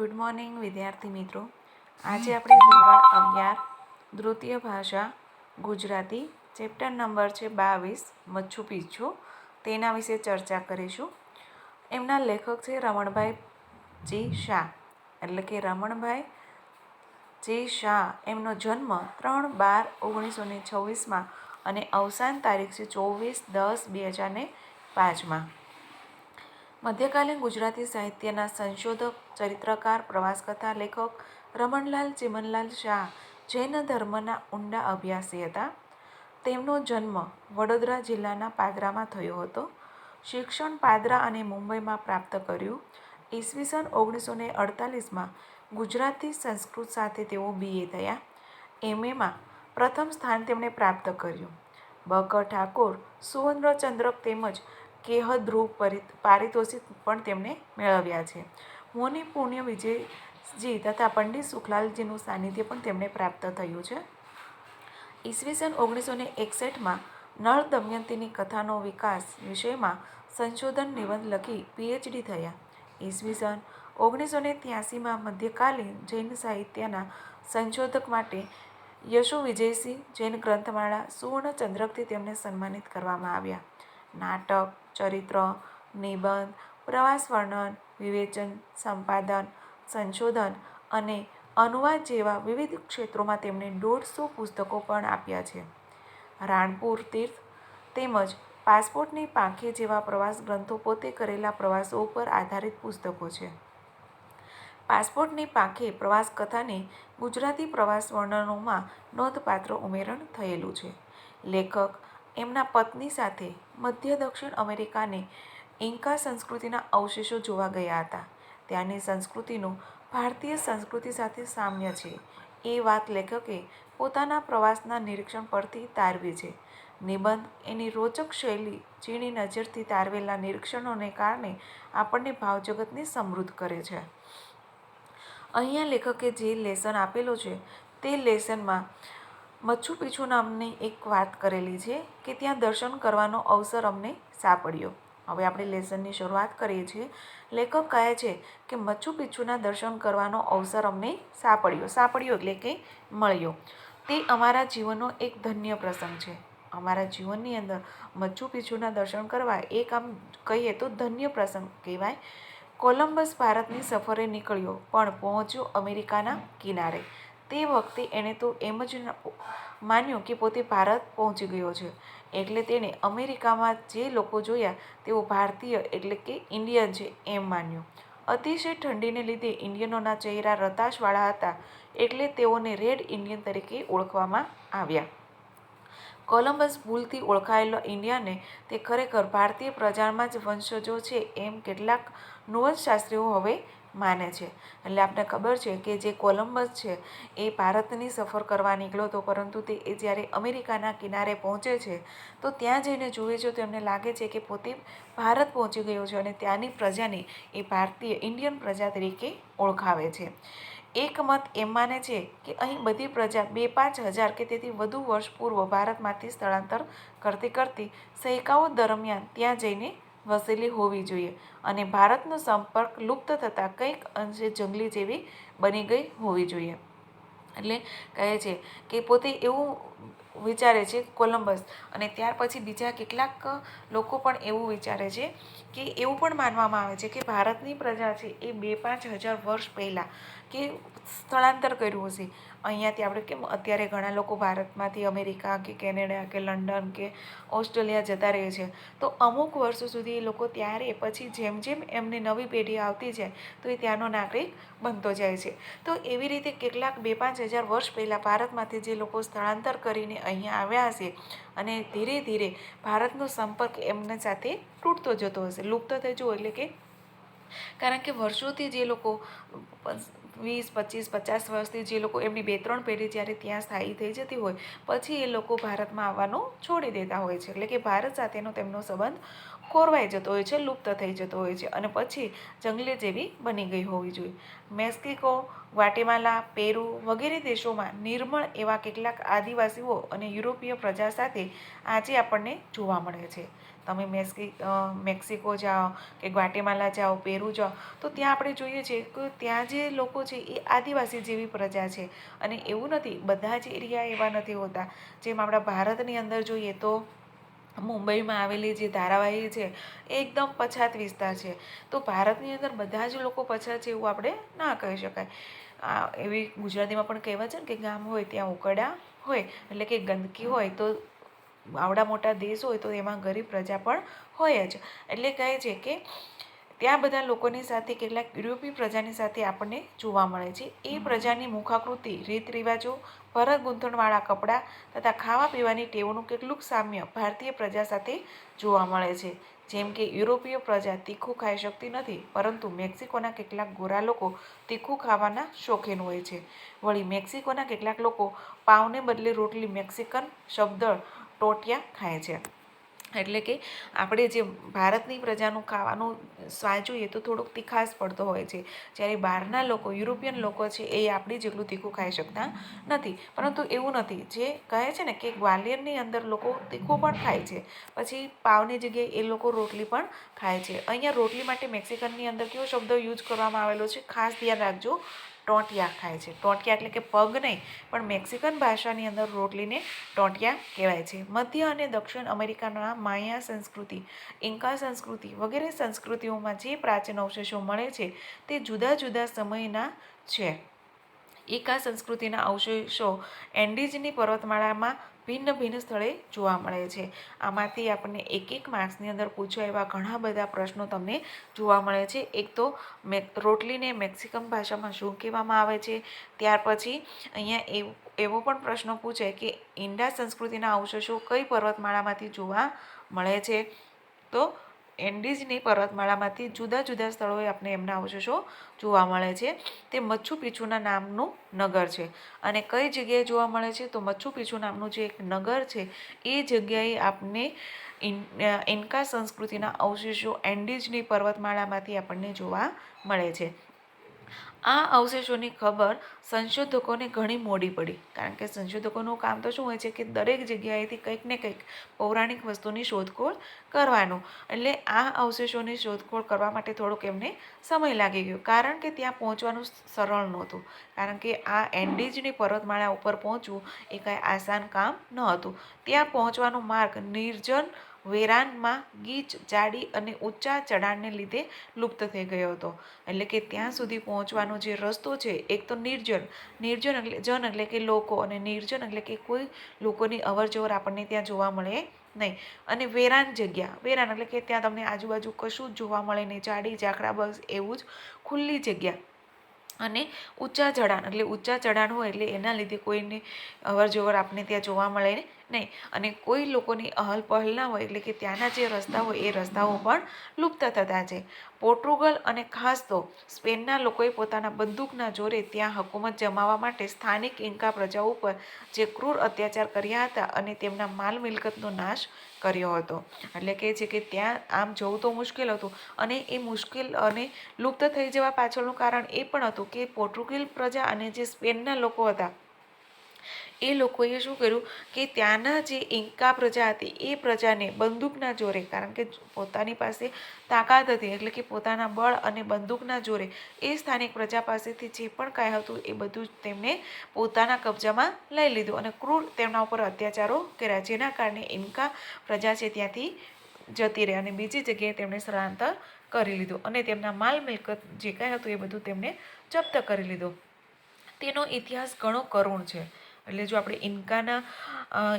Good morning વિદ્યાર્થી મિત્રો. આજે આપણે ધોરણ અગિયાર, દ્વિતીય ભાષા ગુજરાતી, ચેપ્ટર નંબર છે બાવીસ, મચ્છુ પીછુ. તેના વિશે ચર્ચા કરીશું. એમના લેખક છે રમણભાઈ જી શાહ. એટલે કે રમણભાઈ જી શાહ, એમનો જન્મ ત્રણ બાર ઓગણીસો ને છવ્વીસમાં અને અવસાન તારીખ છે ચોવીસ દસ બે હજાર ને પાંચમાં. મધ્યકાલીન ગુજરાતી સાહિત્યના સંશોધક, ચરિત્રકાર, પ્રવાસકથા લેખક રમણલાલ ચિમનલાલ શાહ જૈન ધર્મના ઊંડા અભ્યાસી હતા. તેમનો જન્મ વડોદરા જિલ્લાના પાદરામાં થયો હતો. શિક્ષણ પાદરા અને મુંબઈમાં પ્રાપ્ત કર્યું. ઈસવીસન ઓગણીસો ને અડતાલીસમાં ગુજરાતી સંસ્કૃત સાથે તેઓ બીએ થયા. એમએમાં પ્રથમ સ્થાન તેમણે પ્રાપ્ત કર્યું. બક ઠાકોર, સુવર્ણચંદ્રક તેમજ કેહ ધ્રુવ પારિતોષિક પણ તેમણે મેળવ્યા છે. મોની પુણ્ય વિજયજી તથા પંડિત સુખલાલજીનું સાનિધ્ય પણ તેમને પ્રાપ્ત થયું છે. ઈસવીસન ઓગણીસો ને એકસઠમાં નળ દમયંતીની કથાનો વિકાસ વિષયમાં સંશોધન નિબંધ લખી પીએચડી થયા. ઈસવીસન ઓગણીસો ને ત્યાસીમાં મધ્યકાલીન જૈન સાહિત્યના સંશોધક માટે યશુ વિજયસિંહ જૈન ગ્રંથમાળા સુવર્ણ ચંદ્રકથી તેમને સન્માનિત કરવામાં આવ્યા. નાટક ચરિત્ર, નિબંધ, પ્રવાસ વર્ણન, વિવેચન, સંપાદન, સંશોધન અને અનુવાદ જેવા વિવિધ ક્ષેત્રોમાં તેમણે દોઢસો પુસ્તકો પણ આપ્યા છે. રાણપુર તીર્થ તેમજ પાસપોર્ટની પાંખે જેવા પ્રવાસ ગ્રંથો પોતે કરેલા પ્રવાસો ઉપર આધારિત પુસ્તકો છે. પાસપોર્ટની પાંખે પ્રવાસ કથાને ગુજરાતી પ્રવાસ વર્ણનોમાં નોંધપાત્ર ઉમેરણ થયેલું છે. લેખક એમના પત્ની સાથે મધ્ય દક્ષિણ અમેરિકાને ઇન્કા સંસ્કૃતિના અવશેષો જોવા ગયા હતા. ત્યાંની સંસ્કૃતિનું ભારતીય સંસ્કૃતિ સાથે સામ્ય છે. એ વાત લેખકે પોતાના પ્રવાસના નિરીક્ષણ પરથી તારવી છે. નિબંધ એની રોચક શૈલી ઝીણી નજરથી તારવેલા નિરીક્ષણોને કારણે આપણને ભાવજગતને સમૃદ્ધ કરે છે. અહીંયા લેખકે જે લેસન આપેલો છે તે લેસનમાં મચ્છુ પીછુ નામની એક વાત કરેલી છે કે ત્યાં દર્શન કરવાનો અવસર અમને સાંપડ્યો. હવે આપણે લેસનની શરૂઆત કરીએ છીએ. લેખક કહે છે કે મચ્છુ પીછુના દર્શન કરવાનો અવસર અમને સાંપડ્યો. સાંપડ્યો એટલે કે મળ્યો. તે અમારા જીવનનો એક ધન્ય પ્રસંગ છે. અમારા જીવનની અંદર મચ્છુ પીછુના દર્શન કરવા એક આમ કહીએ તો ધન્ય પ્રસંગ કહેવાય. કોલંબસ ભારતની સફરે નીકળ્યો, પણ પહોંચ્યો અમેરિકાના કિનારે. તે વખતે એણે તો એમ જ માન્યું કે પોતે ભારત પહોંચી ગયો છે. એટલે તેણે અમેરિકામાં જે લોકો જોયા તેઓ ભારતીય એટલે કે ઇન્ડિયન છે એમ માન્યું. અતિશય ઠંડીને લીધે ઇન્ડિયનોના ચહેરા રતાશવાળા હતા એટલે તેઓને રેડ ઇન્ડિયન તરીકે ઓળખવામાં આવ્યા. કોલંબસ ભૂલથી ઓળખાયેલો ઇન્ડિયાને તે ખરેખર ભારતીય પ્રજામાં જ વંશજો છે એમ કેટલાક નૃવંશશાસ્ત્રીઓ હવે માને છે. એટલે આપણે ખબર છે કે જે કોલંબસ છે, એ ભારતની સફર કરવા નીકળ્યો હતો, પરંતુ તે એ જ્યારે અમેરિકાના કિનારે પહોંચે છે, તો ત્યાં જઈને જુએ છે, તો એમને લાગે છે કે પોતે ભારત પહોંચી ગયો છે અને ત્યાંની પ્રજાને એ ભારતીય ઇન્ડિયન પ્રજા તરીકે ઓળખાવે છે. એક મત એમ માને છે કે અહીં બધી પ્રજા બે પાંચ હજાર કે તેથી વધુ વર્ષ પૂર્વ ભારતમાંથી સ્થળાંતર કરતી કરતી સૈકાઓ દરમિયાન ત્યાં જઈને વસેલી હોવી જોઈએ અને ભારતનો સંપર્ક લુપ્ત થતાં કંઈક અંશે જંગલી જેવી બની ગઈ હોવી જોઈએ. એટલે કહે છે કે પોતે એવું વિચારે છે કોલંબસ અને ત્યાર પછી બીજા કેટલાક લોકો પણ એવું વિચારે છે કે એવું પણ માનવામાં આવે છે કે ભારતની પ્રજા છે એ બે પાંચ હજાર વર્ષ પહેલાં કે સ્થળાંતર કર્યું હશે. અહીંયાથી આપણે કેમ, અત્યારે ઘણા લોકો ભારતમાંથી અમેરિકા કે કેનેડા કે લંડન કે ઓસ્ટ્રેલિયા જતા રહે છે. તો અમુક વર્ષો સુધી એ લોકો ત્યારે પછી જેમ જેમ એમની નવી પેઢી આવતી જાય, તો એ ત્યાંનો નાગરિક બનતો જાય છે. તો એવી રીતે કેટલાક બે પાંચ હજાર વર્ષ પહેલાં ભારતમાંથી જે લોકો સ્થળાંતર કરીને અહીંયા આવ્યા હશે અને ધીરે ધીરે ભારતનો સંપર્ક એમના સાથે તૂટતો જતો હશે. લુપ્ત થઈ જવો એટલે કે, કારણ કે વર્ષોથી જે લોકો વીસ, પચીસ, પચાસ વર્ષથી જે લોકો એમની બે, ત્રણ પેઢી જ્યારે ત્યાં સ્થાયી થઈ જતી હોય, પછી એ લોકો ભારતમાં આવવાનું છોડી દેતા હોય છે. એટલે કે ભારત સાથેનો તેમનો સંબંધ ખોરવાઈ જતો હોય છે, લુપ્ત થઈ જતો હોય છે અને પછી જંગલી જેવી બની ગઈ હોવી જોઈએ. મેક્સિકો, ગ્વાટેમાલા, પેરુ વગેરે દેશોમાં નિર્મળ એવા કેટલાક આદિવાસીઓ અને યુરોપીય પ્રજા સાથે આજે આપણને જોવા મળે છે. તમે મેક્સી મેક્સિકો જાઓ કે ગ્વાટેમાલા જાઓ, પેરુ જાઓ, તો ત્યાં આપણે જોઈએ છીએ કે ત્યાં જે લોકો છે એ આદિવાસી જેવી પ્રજા છે. અને એવું નથી, બધા જ એરિયા એવા નથી હોતા. જેમ આપણા ભારતની અંદર જોઈએ તો મુંબઈમાં આવેલી જે ધારાવાહી છે એ એકદમ પછાત વિસ્તાર છે. તો ભારતની અંદર બધા જ લોકો પછાત છે એવું આપણે ના કહી શકાય. એવી ગુજરાતીમાં પણ કહેવાય છે ને કે ગામ હોય ત્યાં ઉકડા હોય, એટલે કે ગંદકી હોય તો આવડા મોટા દેશ હોય તો એમાં ગરીબ પ્રજા પણ હોય જ. એટલે કહે છે કે ત્યાં બધા લોકોની સાથે કેટલાક યુરોપી પ્રજાની સાથે આપણને જોવા મળે છે. એ પ્રજાની મુખાકૃતિ રીત રિવાજો ભરત ગૂંથણવાળા કપડાં તથા ખાવા પીવાની ટેવોનું કેટલુંક સામ્ય ભારતીય પ્રજા સાથે જોવા મળે છે. જેમ કે યુરોપીય પ્રજા તીખું ખાઈ શકતી નથી પરંતુ મેક્સિકોના કેટલાક ગોરા લોકો તીખું ખાવાના શોખીન હોય છે. વળી મેક્સિકોના કેટલાક લોકો પાવને બદલે રોટલી મેક્સિકન શબ્દ ટોટિયા ખાય છે. એટલે કે આપણે જે ભારતની પ્રજાનું ખાવાનું સ્વાદ જોઈએ તો થોડુંક તીખાશ પડતો હોય છે. જ્યારે બહારના લોકો, યુરોપિયન લોકો છે એ આપણે જેટલું તીખું ખાઈ શકતા નથી. પરંતુ એવું નથી. જે કહે છે ને કે ગ્વાલિયરની અંદર લોકો તીખું પણ ખાય છે. પછી પાવની જગ્યાએ એ લોકો રોટલી પણ ખાય છે. અહીંયા રોટલી માટે મેક્સિકનની અંદર કેવો શબ્દ યુઝ કરવામાં આવેલો છે? ખાસ ધ્યાન રાખજો. ટોટિયા ખાય છે. ટોટિયા એટલે કે પગ નહીં, પણ મેક્સિકન ભાષાની અંદર રોટલીને ટોટિયા કહેવાય છે. મધ્ય અને દક્ષિણ અમેરિકાના માયા સંસ્કૃતિ, ઇન્કા સંસ્કૃતિ વગેરે સંસ્કૃતિઓમાં જે પ્રાચીન અવશેષો મળે છે તે જુદા જુદા સમયના છે. ઇકા સંસ્કૃતિના અવશેષો એન્ડીજની પર્વતમાળામાં ભિન્ન ભિન્ન સ્થળે જોવા મળે છે. આમાંથી આપણને એક એક માર્ક્સની અંદર પૂછાય એવા ઘણા બધા પ્રશ્નો તમને જોવા મળે છે. એક તો રોટલીને મેક્સિકન ભાષામાં શું કહેવામાં આવે છે? ત્યાર પછી અહીંયા એવો પણ પ્રશ્ન પૂછે કે ઈંડા સંસ્કૃતિના અવશેષો કઈ પર્વતમાળામાંથી જોવા મળે છે? તો એન્ડીઝની પર્વતમાળામાંથી જુદા જુદા સ્થળોએ આપણે એમના અવશેષો જોવા મળે છે. તે મચ્છુ પીછુના નામનું નગર છે. અને કઈ જગ્યાએ જોવા મળે છે? તો મચ્છુ પીછુ નામનું જે એક નગર છે, એ જગ્યાએ આપને ઇન્કા સંસ્કૃતિના અવશેષો એન્ડીઝની પર્વતમાળામાંથી આપણને જોવા મળે છે. આ અવશેષોની ખબર સંશોધકોને ઘણી મોડી પડી. કારણ કે સંશોધકોનું કામ તો શું હોય છે કે દરેક જગ્યાએથી કંઈક ને કંઈક પૌરાણિક વસ્તુની શોધખોળ કરવાનું. એટલે આ અવશેષોની શોધખોળ કરવા માટે થોડોક એમને સમય લાગી ગયો. કારણ કે ત્યાં પહોંચવાનું સરળ નહોતું. કારણ કે આ એન્ડીજની પર્વતમાળા ઉપર પહોંચવું એ કાંઈ આસાન કામ ન હતું. ત્યાં પહોંચવાનો માર્ગ નિર્જન વેરાનમાં ગીચ, જાડી અને ઊંચા ચઢાણને લીધે લુપ્ત થઈ ગયો હતો. એટલે કે ત્યાં સુધી પહોંચવાનો જે રસ્તો છે, એક તો નિર્જન નિર્જન એટલે, જન એટલે કે લોકો અને નિર્જન એટલે કે કોઈ લોકોની અવર જવર આપણને ત્યાં જોવા મળે નહીં. અને વેરાન જગ્યા, વેરાન એટલે કે ત્યાં તમને આજુબાજુ કશું જ જોવા મળે નહીં. જાડી, ઝાકડા, બસ એવું જ ખુલ્લી જગ્યા. અને ઊંચા ચઢાણ, એટલે ઊંચા ચઢાણ હોય એટલે એના લીધે કોઈને અવર જવર આપણને ત્યાં જોવા મળે નહીં. અને કોઈ લોકોની અહલ પહલ ના હોય, એટલે કે ત્યાંના જે રસ્તા હોય, એ રસ્તાઓ પણ લુપ્ત થતા છે પોર્ટુગલ અને ખાસ તો સ્પેનના લોકોએ પોતાના બંદૂકના જોરે ત્યાં હકુમત જમાવવા માટે સ્થાનિક ઇન્કા પ્રજાઓ ઉપર જે ક્રૂર અત્યાચાર કર્યા હતા અને તેમના માલ મિલકતનો નાશ કર્યો હતો. એટલે કે છે કે ત્યાં આમ જવું તો મુશ્કેલ હતું અને એ મુશ્કેલ અને લુપ્ત થઈ જવા પાછળનું કારણ એ પણ હતું કે પોર્ટુગીલ પ્રજા અને જે સ્પેનના લોકો હતા એ લોકોએ શું કર્યું કે ત્યાંના જે ઇન્કા પ્રજા હતી, એ પ્રજાને બંદૂકના જોરે, કારણ કે પોતાની પાસે તાકાત હતી, એટલે કે પોતાના બળ અને બંદૂકના જોરે, એ સ્થાનિક પ્રજા પાસેથી જે પણ કાંઈ હતું, એ બધું જ તેમને પોતાના કબજામાં લઈ લીધું અને ક્રૂર તેમના ઉપર અત્યાચારો કર્યા, જેના કારણે ઇન્કા પ્રજા છે ત્યાંથી જતી રહી અને બીજી જગ્યાએ તેમણે સ્થળાંતર કરી લીધું અને તેમના માલ મિલકત જે કાંઈ હતું, એ બધું તેમણે જપ્ત કરી લીધું. તેનો ઇતિહાસ ઘણો કરુણ છે. એટલે જો આપણે ઇન્કાના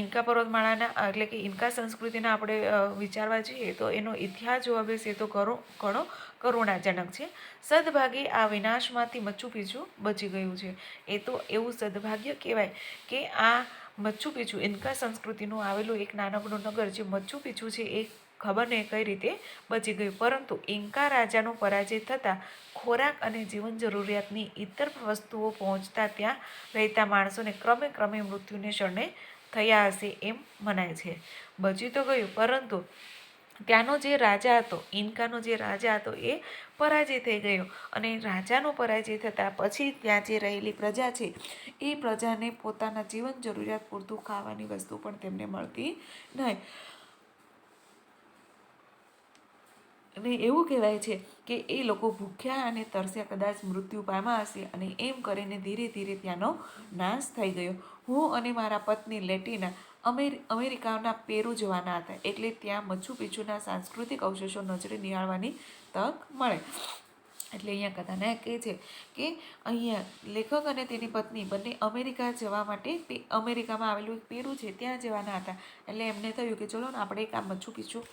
ઇન્કા પર્વતમાળાના એટલે કે ઇન્કા સંસ્કૃતિના આપણે વિચારવા જઈએ તો એનો ઇતિહાસ જોવા બેસીએ તો ઘણો ઘણો કરુણાજનક છે. સદભાગે આ વિનાશમાંથી મચ્છુ પીછું બચી ગયું છે. એ તો એવું સદભાગ્ય કહેવાય કે આ મચ્છુ પીછું, ઇન્કા સંસ્કૃતિનું આવેલું એક નાનકડું નગર જે મચ્છુ પીછું છે એ ખબર નહીં કઈ રીતે બચી ગયું. પરંતુ ઇન્કા રાજાનો પરાજય થતાં ખોરાક અને જીવન જરૂરિયાતની ઇતર વસ્તુઓ પહોંચતા ત્યાં રહેતા માણસોને ક્રમે ક્રમે મૃત્યુને શરણે થયા હશે એમ મનાય છે. બચી તો ગયું, પરંતુ ત્યાંનો જે રાજા હતો, ઇન્કાનો જે રાજા હતો એ પરાજય થઈ ગયો અને રાજાનો પરાજય થતાં પછી ત્યાં જે રહેલી પ્રજા છે, એ પ્રજાને પોતાના જીવન જરૂરિયાત પૂરતું ખાવાની વસ્તુ પણ તેમને મળતી નહીં. અને એવું કહેવાય છે કે એ લોકો ભૂખ્યા અને તરસ્યા કદાચ મૃત્યુ પામ્યા હશે અને એમ કરીને ધીરે ધીરે ત્યાંનો નાશ થઈ ગયો. હું અને મારા પત્ની લેટિના અમેર, અમેરિકાના પેરુ જવાના હતા એટલે ત્યાં મચ્છુ પીછુના સાંસ્કૃતિક અવશેષો નજરે નિહાળવાની તક મળે. એટલે અહીંયા કથાનાયક કહે છે કે અહીંયા લેખક અને તેની પત્ની બંને અમેરિકા જવા માટે અમેરિકામાં આવેલું એક પેરું છે, ત્યાં જવાના હતા. એટલે એમને થયું કે ચલો ને આપણે એક આ મચ્છુ પિચ્છુ